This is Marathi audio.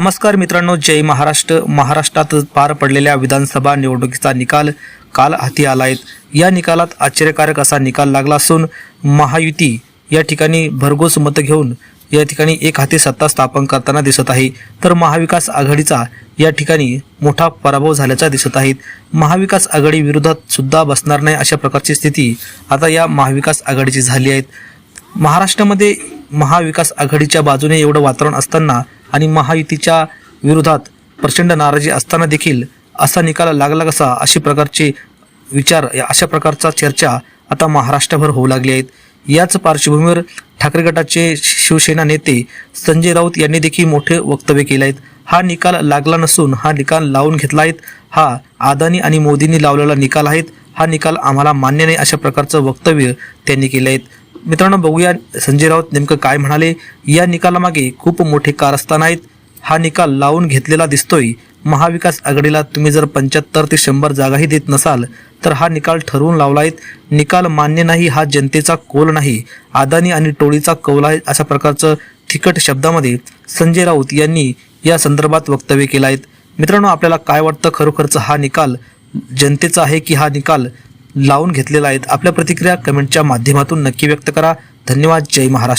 नमस्कार मित्रांनो जय महाराष्ट्र. महाराष्ट्रात पार पडलेल्या विधानसभा निवडणुकीचा निकाल काल हाती आला आहे. या निकालात आश्चर्यकारक असा निकाल लागला असून महायुती या ठिकाणी भरघोस मतं घेऊन या ठिकाणी एक हाती सत्ता स्थापन करताना दिसत आहे. तर महाविकास आघाडीचा या ठिकाणी मोठा पराभव झाल्याचा दिसत आहे. महाविकास आघाडी विरोधात सुद्धा बसणार नाही अशा प्रकारची स्थिती आता या महाविकास आघाडीची झाली आहे. महाराष्ट्रामध्ये महाविकास आघाडीच्या बाजूने एवढं वातावरण असताना आणि महायुतीच्या विरोधात प्रचंड नाराजी असताना देखील असा निकाल लागला कसा अशी प्रकारचे विचार या अशा प्रकारचा चर्चा आता महाराष्ट्रभर होऊ लागली आहेत. याच पार्श्वभूमीवर ठाकरे गटाचे शिवसेना नेते संजय राऊत यांनी देखील मोठे वक्तव्य केले आहेत. हा निकाल लागला नसून हा निकाल लावून घेतला आहेत. हा अदानी आणि मोदींनी लावलेला निकाल आहेत. हा निकाल आम्हाला मान्य नाही अशा प्रकारचं वक्तव्य त्यांनी केलं आहेत मित्रांनो बघूया संजय राऊत नेमकं काय म्हणाले. या निकालामागे खूप मोठे कारस्थान आहेत. हा निकाल लावून घेतलेला दिसतोय. महाविकास आघाडीला तुम्ही जर पंच्याहत्तर ते शंभर जागाही देत नसाल तर हा निकाल ठरवून लावला आहेत. निकाल मान्य नाही हा जनतेचा कोल नाही. अदानी आणि टोळीचा कौल आहे अशा प्रकारचं तिखट शब्दामध्ये संजय राऊत यांनी या संदर्भात वक्तव्य केलं आहेत मित्रांनो आपल्याला काय वाटतं? खरोखरचा हा निकाल जनतेचा आहे की हा निकाल लावून घेतलेल्या आहेत. आपल्या प्रतिक्रिया कमेंटच्या माध्यमातून नक्की व्यक्त करा. धन्यवाद. जय महाराष्ट्र.